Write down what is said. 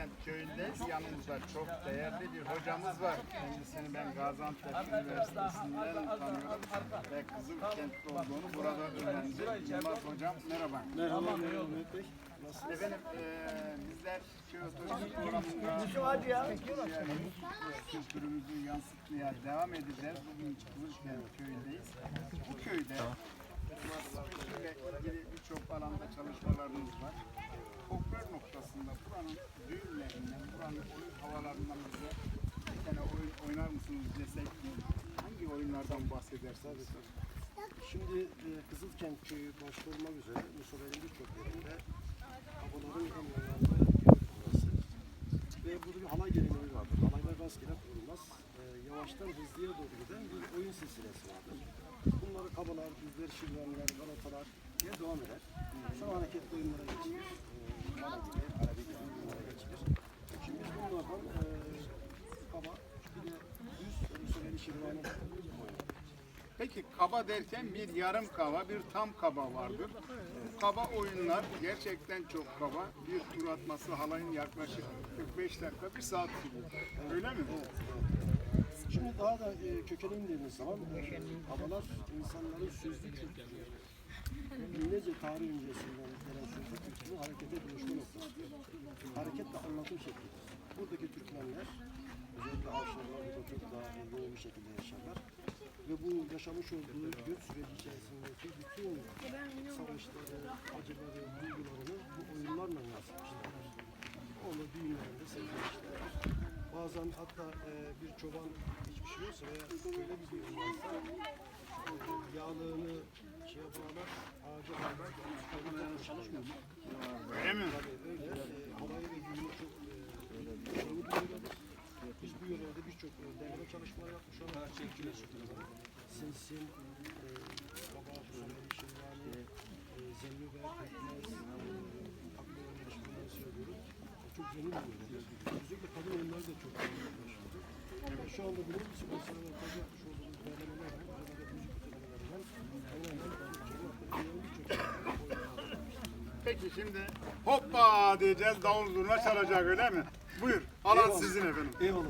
Kızılkent köyündeyiz. Yanımızda çok değerli bir hocamız var. Kendisini ben Gaziantep Üniversitesi'nden tanıyorum ve Kızılkentli olduğunu burada öğrendim. Yılmaz hocam merhaba. Merhaba Mehmet Bey. Efendim eee bizler köy otomobil programında kültürümüzü yansıtmaya devam edeceğiz. Bugün Kızılkent köyündeyiz. Bu köyde ile ilgili birçok alanda çalışmalarımız var. Folklor noktasında buranın düğünlerinden, buranın oyun havalarından bize bir tane oyun oynar mısınız desek hangi oyunlardan bahsedersiniz? Şimdi e, Kızılkent köyü başta olmak üzere Musa'nın birçok yerinde önemli yeri burası. Ve burada bir halay geleneği vardır. Halaylar rastgele kurulmaz. E, yavaştan hızlıya doğru giden bir oyun silsilesi vardır. Bunları kabalar, düzler, şirvanlar, galatalar diye devam eder. Sonra hareketli oyunlara geçilir. E, Mala gibi, Arabik oyunlara geçilir. Şimdi biz bunlardan e, kaba, bir de düz, Musa'nın şirvanı oyunu. Peki kaba derken bir yarım kaba, bir tam kaba vardır. Bu kaba oyunlar gerçekten çok kaba. Bir tur atması halayın yaklaşık 45 dakika, bir saat sürüyor. Öyle mi? Şimdi daha da e, kökene indiğimiz zaman e, havalar insanların sözlü kültürü, binlerce tarih öncesinden gelen sözlü kültürü harekete dönüşme noktası. Hareket ve anlatım şeklidir. Buradaki Türkmenler, özellikle Avşarlar e, yoğun bir şekilde yaşarlar. Bu yaşamış olduğu göç süreci içerisindeki bütün savaşları, acıları, duygularını bu oyunlarla yansıtmışlardır. Onu düğünlerinde sergilemişler. Bazen hatta e, bir çoban hiçbir şey yoksa veya şöyle bir düğün varsa e, yağlığını şeye bağlar, ağaca bağlar, çalışmıyor. Öyle mi? Tabii öyle. E, havayı ve düğünü çok e. Biz bu yörede birçok e, deneme çalışmalar yapmış olarak Sinsin, e, Baba, Süleyman, Şirvani, Zemmüber, Pekmez, e, aklı yarışmaları söylüyorum. Çok zengin bir. Özellikle kadın oyunları da çok meşhurdur. E, Şu anda bunun sponsorlar tabi yapmış olduğumuz derlemeler var. Özellikle müzik özelliklerinden tamamen birçok. Peki şimdi hoppa diyeceğiz, davul zurna çalacak öyle mi? Buyur, alan sizin efendim. Eyvallah.